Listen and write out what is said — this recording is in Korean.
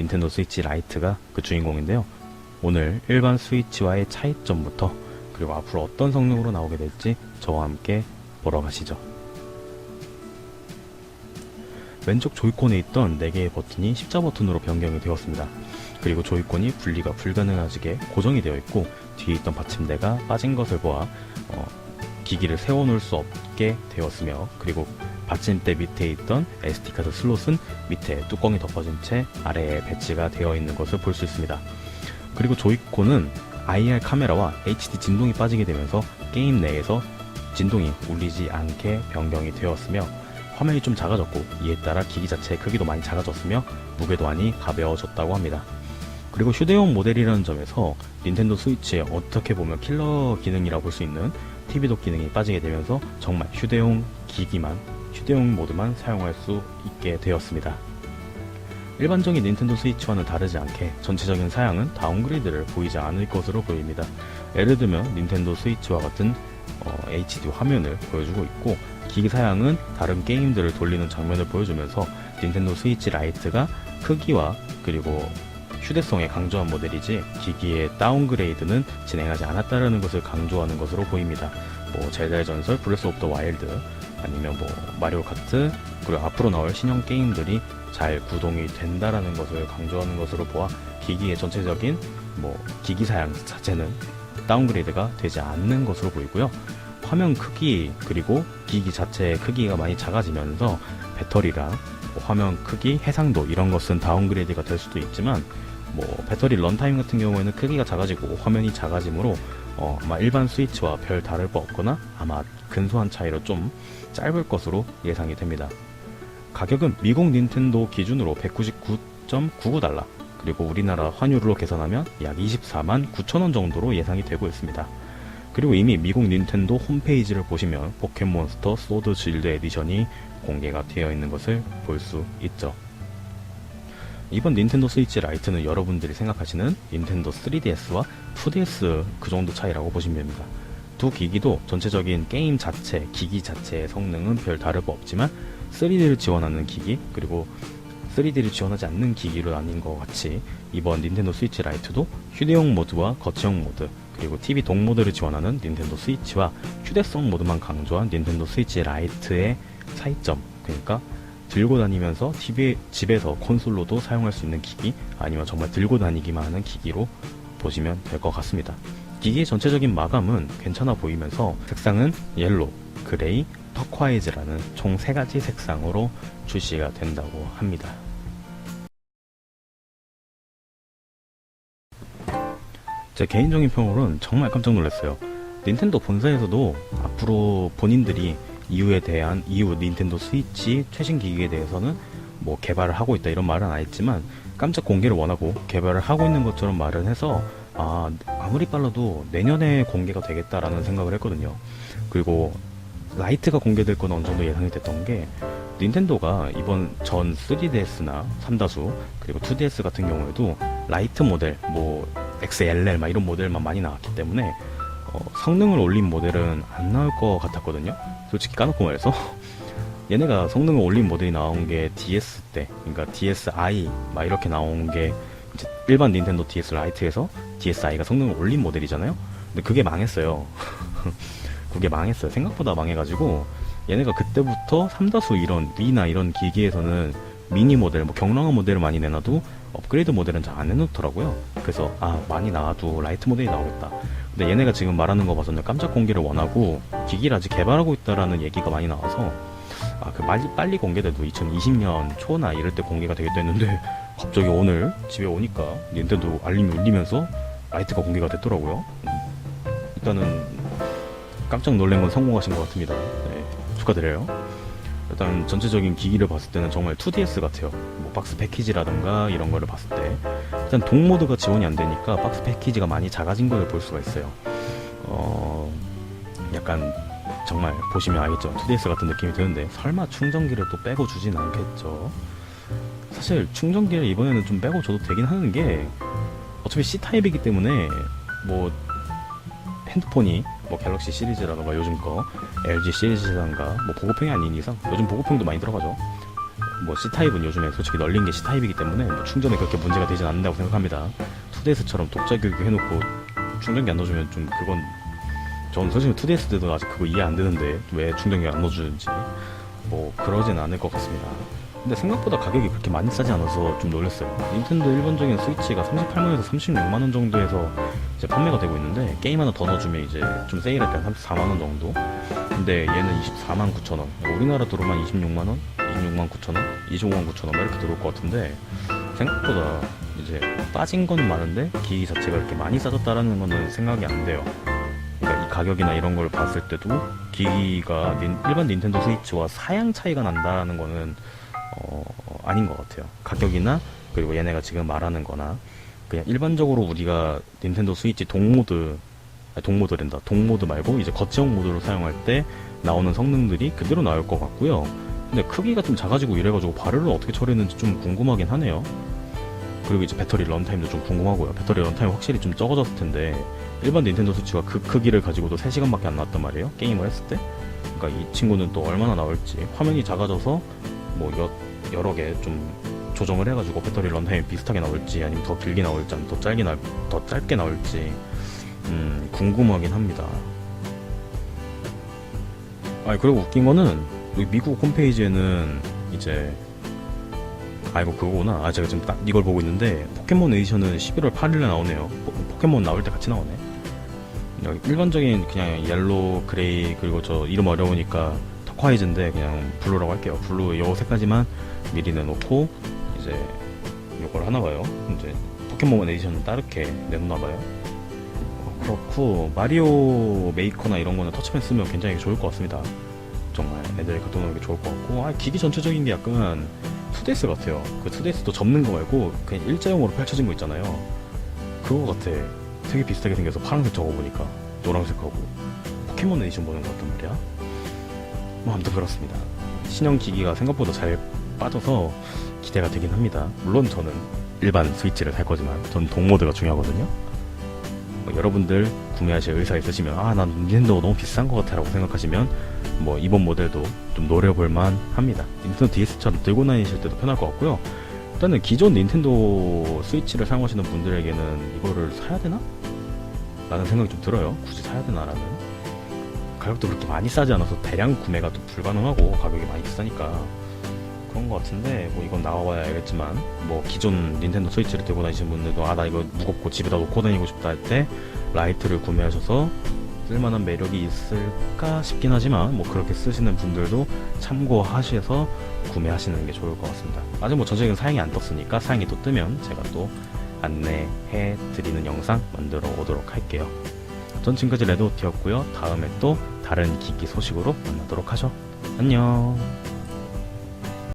닌텐도 스위치 라이트가 그 주인공인데요 오늘 일반 스위치와의 차이점부터 그리고 앞으로 어떤 성능으로 나오게 될지 저와 함께 보러 가시죠 왼쪽 조이콘에 있던 4개의 버튼이 십자 버튼으로 변경이 되었습니다. 그리고 조이콘이 분리가 불가능하게 고정이 되어 있고 뒤에 있던 받침대가 빠진 것을 보아 어, 기기를 세워놓을 수 없게 되었으며 그리고 받침대 밑에 있던 SD카드 슬롯은 밑에 뚜껑이 덮어진 채 아래에 배치가 되어 있는 것을 볼 수 있습니다. 그리고 조이콘은 IR 카메라와 HD 진동이 빠지게 되면서 게임 내에서 진동이 울리지 않게 변경이 되었으며 화면이 좀 작아졌고 이에 따라 기기 자체의 크기도 많이 작아졌으며 무게도 많이 가벼워졌다고 합니다. 그리고 휴대용 모델이라는 점에서 닌텐도 스위치에 어떻게 보면 킬러 기능이라 볼수 있는 TV 도 기능이 빠지게 되면서 정말 휴대용 기기만 휴대용 모드만 사용할 수 있게 되었습니다. 일반적인 닌텐도 스위치와는 다르지 않게 전체적인 사양은 다운그레이드를 보이지 않을 것으로 보입니다. 예를 들면 닌텐도 스위치와 같은 어, HD 화면을 보여주고 있고 기기 사양은 다른 게임들을 돌리는 장면을 보여주면서 닌텐도 스위치 라이트가 크기와 그리고 휴대성에 강조한 모델이지 기기의 다운그레이드는 진행하지 않았다는 것을 강조하는 것으로 보입니다. 뭐 젤다의 전설, 브레스 오브 더 와일드 아니면 뭐 마리오 카트 그리고 앞으로 나올 신형 게임들이 잘 구동이 된다라는 것을 강조하는 것으로 보아 기기의 전체적인 뭐 기기 사양 자체는 다운그레이드가 되지 않는 것으로 보이고요. 화면 크기 그리고 기기 자체의 크기가 많이 작아지면서 배터리랑 뭐 화면 크기, 해상도 이런 것은 다운그레이드가 될 수도 있지만 뭐 배터리 런타임 같은 경우에는 크기가 작아지고 화면이 작아지므로 어, 아마 일반 스위치와 별 다를 바 없거나 아마 근소한 차이로 좀 짧을 것으로 예상이 됩니다. 가격은 미국 닌텐도 기준으로 199.99달러 그리고 우리나라 환율로 계산하면 약 24만 9천원 정도로 예상이 되고 있습니다. 그리고 이미 미국 닌텐도 홈페이지를 보시면 포켓몬스터 소드 실드 에디션이 공개가 되어 있는 것을 볼 수 있죠. 이번 닌텐도 스위치 라이트는 여러분들이 생각하시는 닌텐도 3DS와 2DS 그 정도 차이라고 보시면 됩니다. 두 기기도 전체적인 게임 자체, 기기 자체의 성능은 별 다를 바 없지만 3D를 지원하는 기기 그리고 3D를 지원하지 않는 기기로 나뉜 것 같이 이번 닌텐도 스위치 라이트도 휴대용 모드와 거치형 모드 그리고 TV 동 모드를 지원하는 닌텐도 스위치와 휴대성 모드만 강조한 닌텐도 스위치 라이트의 차이점 그러니까 들고 다니면서 TV 집에서 콘솔로도 사용할 수 있는 기기 아니면 정말 들고 다니기만 하는 기기로 보시면 될 것 같습니다. 기기의 전체적인 마감은 괜찮아 보이면서 색상은 옐로, 그레이, 터콰이즈라는 총세 가지 색상으로 출시가 된다고 합니다. 제 개인적인 평으로는 정말 깜짝 놀랐어요. 닌텐도 본사에서도 앞으로 본인들이 이후에 대한 이후 닌텐도 스위치 최신 기기에 대해서는 뭐 개발을 하고 있다 이런 말은 안 했지만 깜짝 공개를 원하고 개발을 하고 있는 것처럼 말을 해서 아 아무리 빨라도 내년에 공개가 되겠다라는 생각을 했거든요. 그리고 라이트가 공개될 건 어느 정도 예상이 됐던 게 닌텐도가 이번 전 3DS나 3다수 그리고 2DS 같은 경우에도 라이트 모델 뭐 XLR 막 이런 모델만 많이 나왔기 때문에 어, 성능을 올린 모델은 안 나올 것 같았거든요. 솔직히 까놓고 말해서 얘네가 성능을 올린 모델이 나온 게 DS 때, 그러니까 DSi 막 이렇게 나온 게 일반 닌텐도 DS 라이트에서 DSi가 성능을 올린 모델이잖아요. 근데 그게 망했어요. 그게 망했어요. 생각보다 망해가지고 얘네가 그때부터 삼다수 이런 위나 이런 기기에서는 미니 모델, 뭐 경량한 모델을 많이 내놔도 업그레이드 모델은 잘안 해놓더라고요. 그래서 아 많이 나와도 라이트 모델이 나오겠다. 근데 얘네가 지금 말하는 거 봐서는 깜짝 공개를 원하고 기기를 아직 개발하고 있다라는 얘기가 많이 나와서 아 그 빨리 빨리 공개돼도 2020년 초나 이럴 때 공개가 되겠다 했는데 갑자기 오늘 집에 오니까 닌텐도 알림이 울리면서 라이트가 공개가 됐더라고요. 음, 일단은 깜짝 놀란 건 성공하신 것 같습니다. 네, 축하드려요. 일단 전체적인 기기를 봤을 때는 정말 2DS 같아요. 뭐 박스 패키지라던가 이런 거를 봤을 때 일단 동모드가 지원이 안 되니까 박스 패키지가 많이 작아진 걸 볼 수가 있어요. 어, 약간 정말 보시면 알겠죠. 2DS 같은 느낌이 드는데 설마 충전기를 또 빼고 주진 않겠죠. 사실 충전기를 이번에는 좀 빼고 줘도 되긴 하는 게 어차피 C 타입이기 때문에 뭐 핸드폰이 뭐 갤럭시 시리즈라던가 요즘 거 LG 시리즈라던가 뭐 보급형이 아닌 이상 요즘 보급형도 많이 들어가죠. 뭐 C 타입은 요즘에 솔직히 널린 게 C 타입이기 때문에 뭐 충전에 그렇게 문제가 되진 않는다고 생각합니다. 2DS처럼 독자 교육 해놓고 충전기 안 넣어주면 좀 그건 전 솔직히 2DS 때도 아직 그거 이해 안 되는데 왜 충전기 안 넣어주는지 뭐 그러진 않을 것 같습니다. 근데 생각보다 가격이 그렇게 많이 싸지 않아서 좀 놀랐어요. 닌텐도 일반적인 스위치가 38만원에서 36만원 정도에서 이제 판매가 되고 있는데 게임 하나 더 넣어주면 이제 좀 세일할 때 34만원 정도. 근데 얘는 24만 9천원. 우리나라 도로만 26만원, 26만 9천원, 25만 9천원 이렇게 들어올 것 같은데 생각보다 이제 빠진 건 많은데 기기 자체가 이렇게 많이 싸졌다라는 거는 생각이 안 돼요. 그러니까 이 가격이나 이런 걸 봤을 때도 기기가 닌- 일반 닌텐도 스위치와 사양 차이가 난다는 거는 어, 아닌 것 같아요. 가격이나 그리고 얘네가 지금 말하는 거나 그냥 일반적으로 우리가 닌텐도 스위치 동모드 아니, 동모드랜다. 동모드 말고 이제 거치형 모드로 사용할 때 나오는 성능들이 그대로 나올 것 같고요. 근데 크기가 좀 작아지고 이래가지고 발열을 어떻게 처리했는지 좀 궁금하긴 하네요. 그리고 이제 배터리 런타임도 좀 궁금하고요. 배터리 런타임 확실히 좀 적어졌을 텐데 일반 닌텐도 스위치가 그 크기를 가지고도 3시간밖에 안 나왔단 말이에요. 게임을 했을 때. 그러니까 이 친구는 또 얼마나 나올지 화면이 작아져서 뭐 여, 여러 개 좀 조정을 해가지고 배터리 런타임이 비슷하게 나올지 아니면 더 길게 나올지 아니면 더 짧게 나올 더 짧게 나올지 음 궁금하긴 합니다. 아 그리고 웃긴 거는 여기 미국 홈페이지에는 이제 아 이거 그거구나. 아 제가 지금 딱 이걸 보고 있는데 포켓몬 에디션은 11월 8일에 나오네요. 포, 포켓몬 나올 때 같이 나오네. 여기 일반적인 그냥 옐로, 그레이 그리고 저 이름 어려우니까 터콰이즈인데 그냥 블루라고 할게요. 블루 요 색까지만 미리 내놓고 이제 요걸 하나 봐요. 이제 포켓몬 에디션은 따르게 내놓나 봐요. 어, 그렇고 마리오 메이커나 이런 거는 터치펜 쓰면 굉장히 좋을 것 같습니다. 정말 애들이 갖다 놓는 게 좋을 것 같고 아 기기 전체적인 게 약간 2DS 같아요. 그 2DS도 접는 거 말고 그냥 일자형으로 펼쳐진 거 있잖아요. 그거 같아. 되게 비슷하게 생겨서 파란색 저거 보니까 노란색하고 포켓몬 에디션 보는 것 같단 말이야. 뭐 아무튼 그렇습니다. 신형 기기가 생각보다 잘 빠져서 기대가 되긴 합니다. 물론 저는 일반 스위치를 살 거지만 전 동모드가 중요하거든요. 뭐 여러분들 구매하실 의사 있으시면 아 난 닌텐도 너무 비싼 것 같아라고 생각하시면 뭐 이번 모델도 좀 노려볼만 합니다. 닌텐도 DS처럼 들고 다니실 때도 편할 것 같고요. 일단은 기존 닌텐도 스위치를 사용하시는 분들에게는 이거를 사야 되나? 라는 생각이 좀 들어요. 굳이 사야 되나라는. 가격도 그렇게 많이 싸지 않아서 대량 구매가 또 불가능하고 가격이 많이 비싸니까 그런 것 같은데 뭐 이건 나와봐야 알겠지만 뭐 기존 닌텐도 스위치를 들고 다니시는 분들도 아 나 이거 무겁고 집에다 놓고 다니고 싶다 할 때 라이트를 구매하셔서 쓸만한 매력이 있을까 싶긴 하지만 뭐 그렇게 쓰시는 분들도 참고하셔서 구매하시는 게 좋을 것 같습니다. 아직 뭐 전적인 사양이 안 떴으니까 사양이 또 뜨면 제가 또 안내해 드리는 영상 만들어 오도록 할게요. 전 지금까지 레드오티였고요. 다음에 또 다른 기기 소식으로 만나도록 하죠. 안녕.